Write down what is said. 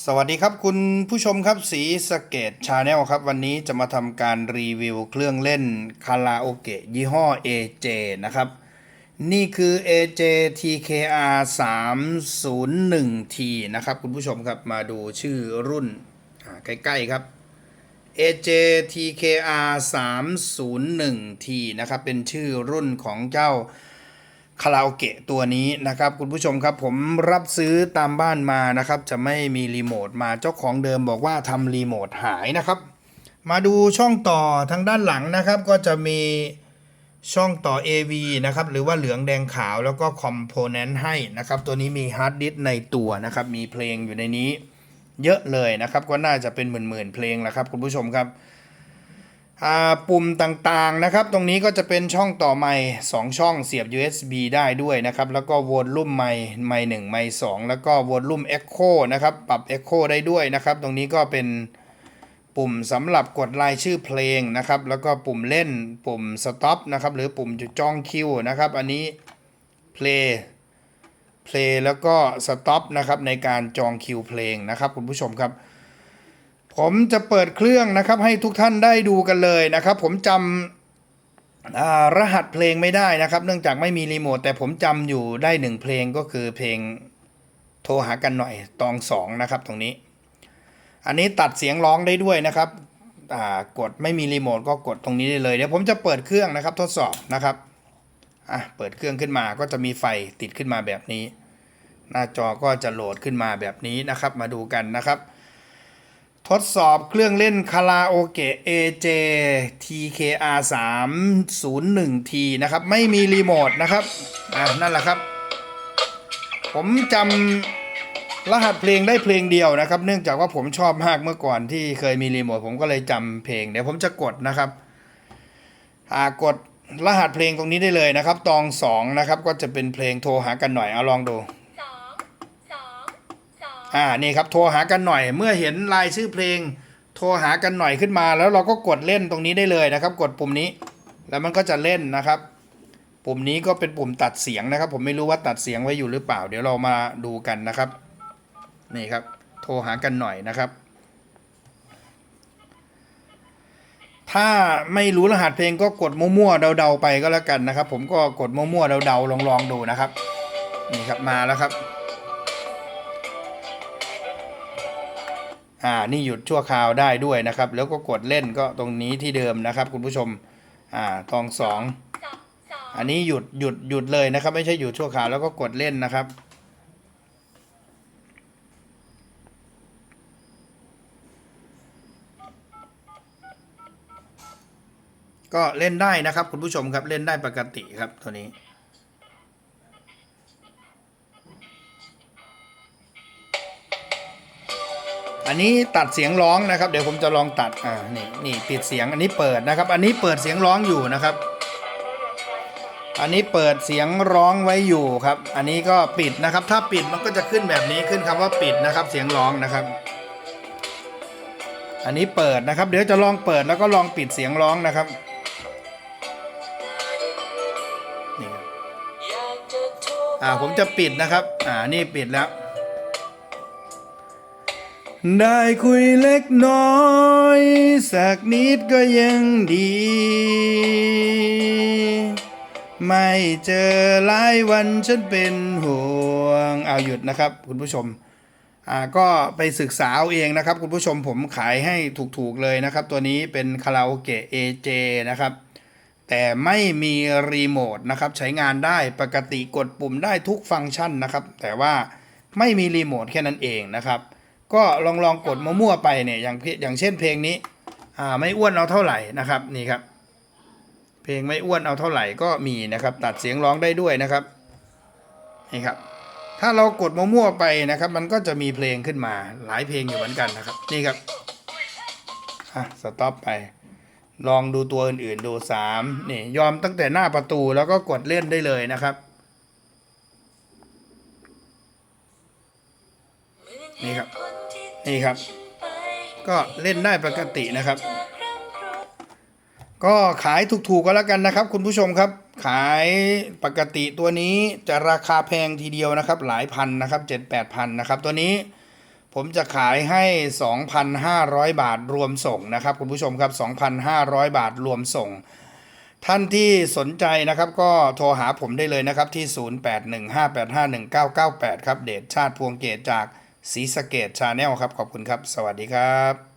สวัสดีครับคุณผู้ชมครับสีสเกตชาแนลครับ วันนี้จะมาทำการรีวิวเครื่องเล่นคาราโอเกะยี่ห้อ AJ นะครับ นี่คือ AJ TKR 301T นะครับ คุณผู้ชมครับมาดูชื่อรุ่นใกล้ ๆ ครับ AJ TKR 301T นะครับ เป็นชื่อรุ่นของเจ้า คาราโอเกะตัวนี้นะครับ คุณผู้ชมครับผมรับซื้อตามบ้านมานะครับ จะไม่มีรีโมทมาเจ้าของเดิมบอกว่าทำรีโมทหายนะครับ มาดูช่องต่อทางด้านหลังนะครับ ก็จะมีช่องต่อ AV นะครับ หรือว่าเหลืองแดงขาวแล้วก็คอมโพเนนต์ให้นะครับ ตัวนี้มีฮาร์ดดิสก์ในตัวนะครับ มีเพลงอยู่ในนี้ เยอะเลยนะครับ ก็น่าจะเป็นหมื่นๆเพลงแหละครับ คุณผู้ชมครับ ปุ่มต่างๆนะครับ ตรงนี้ก็จะเป็นช่องต่อไมค์2ช่องเสียบ USB ได้ด้วยนะครับ แล้วก็วอลลุ่มไมค์ไมค์1ไมค์2แล้วก็วอลลุ่ม Echo นะครับ ปรับ Echo ได้ด้วยนะครับ ตรงนี้ก็เป็นปุ่มสำหรับกดรายชื่อเพลงนะครับ แล้วก็ปุ่มเล่นปุ่ม Stop นะครับ หรือปุ่มจุดจ้องคิวนะครับ อันนี้ Play Play แล้วก็ Stop นะครับในการจองคิวเพลงนะครับ คุณผู้ชมครับ ผมจะเปิดเครื่องนะครับให้ทุกท่านได้ดูกันเลยนะครับ ผมจำรหัสเพลงไม่ได้นะครับ เนื่องจากไม่มีรีโมทแต่ผมจำอยู่ได้หนึ่งเพลงก็คือเพลงโทรหากันหน่อยตองสองนะครับตรงนี้ อันนี้ตัดเสียงร้องได้ด้วยนะครับกดไม่มีรีโมทก็กดตรงนี้ได้เลยเดี๋ยวผมจะเปิดเครื่องนะครับทดสอบนะครับอะเปิดเครื่องขึ้นมาก็จะมีไฟติดขึ้นมาแบบนี้ หน้าจอก็จะโหลดขึ้นมาแบบนี้นะครับ มาดูกันนะครับ ทดสอบเครื่องเล่นคาราโอเกะ AJ TKR 301T นะครับ ไม่มีรีโมทนะครับ อ่านั่นแหละครับ ผมจำรหัสเพลงได้เพลงเดียวนะครับ เนื่องจากว่าผมชอบมากเมื่อก่อนที่เคยมีรีโมท ผมก็เลยจำเพลง เดี๋ยวผมจะกดนะครับ อ่ากดรหัสเพลงตรงนี้ได้เลยนะครับ ตองสองนะครับ ก็จะเป็นเพลงโทรหากันหน่อย เอาลองดู อ่านี่ครับโทรหากันหน่อย เมื่อเห็นรายชื่อเพลง โทรหากันหน่อยขึ้นมาแล้วเราก็กดเล่นตรงนี้ได้เลยนะครับ กดปุ่มนี้ แล้วมันก็จะเล่นนะครับ ปุ่มนี้ก็เป็นปุ่มตัดเสียงนะครับ ผมไม่รู้ว่าตัดเสียงไว้อยู่หรือเปล่า เดี๋ยวเรามาดูกันนะครับนี่ครับ โทรหากันหน่อยนะครับ ถ้าไม่รู้รหัสเพลงก็กดมั่วๆเดาๆไปก็แล้วกันนะครับ ผมก็กดมั่วๆเดาๆลองๆดูนะครับ นี่ครับมาแล้วครับ อ่านี่หยุดชั่วคราวได้ด้วยนะครับ แล้วก็กดเล่นก็ตรงนี้ที่เดิมนะครับ คุณผู้ชมอ่าตองสองสองสองอันนี้หยุดหยุดหยุดเลยนะครับ ไม่ใช่หยุดชั่วคราวแล้วก็กดเล่นนะครับก็เล่นได้นะครับ คุณผู้ชมครับเล่นได้ปกติครับตัวนี้ อันนี้ตัดเสียงร้องนะครับ เดี๋ยวผมจะลองตัดอ่านี่นี่ปิดเสียงอันนี้เปิดนะครับ อันนี้เปิดเสียงร้องอยู่นะครับ อันนี้เปิดเสียงร้องไว้อยู่ครับ อันนี้ก็ปิดนะครับ ถ้าปิดมันก็จะขึ้นแบบนี้ขึ้นคำว่าปิดนะครับ เสียงร้องนะครับ อันนี้เปิดนะครับ เดี๋ยวจะลองเปิดแล้วก็ลองปิดเสียงร้องนะครับนี่ครับอ่าผมจะปิดนะครับ อ่านี่ปิดแล้ว ได้คุยเล็กน้อย สักนิดก็ยังดี ไม่เจอหลายวันฉันเป็นห่วงเอาหยุดนะครับ คุณผู้ชมอ่าก็ไปศึกษาเอาเองนะครับ คุณผู้ชมผมขายให้ถูกๆเลยนะครับ ตัวนี้เป็นคาราโอเกะ AJ นะครับ แต่ไม่มีรีโมทนะครับ ใช้งานได้ปกติกดปุ่มได้ทุกฟังก์ชันนะครับ แต่ว่าไม่มีรีโมทแค่นั้นเองนะครับ ก็ลองลองกดมั่วๆไปเนี่ยอย่างเพอย่างเช่นเพลงนี้อ่าไม่อ้วนเอาเท่าไหร่นะครับนี่ครับ เพลงไม่อ้วนเอาเท่าไหร่ก็มีนะครับ ตัดเสียงร้องได้ด้วยนะครับนี่ครับ ถ้าเรากดมั่วๆไปนะครับ มันก็จะมีเพลงขึ้นมาหลายเพลงอยู่เหมือนกันนะครับ นี่ครับอะสต็อปไป ลองดูตัวอื่นๆดูสามนี่ยอมตั้งแต่หน้าประตูแล้วก็กดเล่นได้เลยนะครับนี่ครับ นี่ครับ ก็เล่นได้ปกตินะครับ ก็ขายถูกๆก็แล้วกันนะครับ คุณผู้ชมครับ ขายปกติตัวนี้จะราคาแพงทีเดียวนะครับ หลายพันนะครับเจ็ดแปดพันนะครับ ตัวนี้ผมจะขายให้ 2,500 บาทรวมส่งนะครับ คุณผู้ชมครับ 2,500 บาทรวมส่ง ท่านที่สนใจนะครับ ก็โทรหาผมได้เลยนะครับที่ 0815851998 ครับ เดชชาติพวงเกตจาก สีสเกตชาแนลครับ ขอบคุณครับ สวัสดีครับ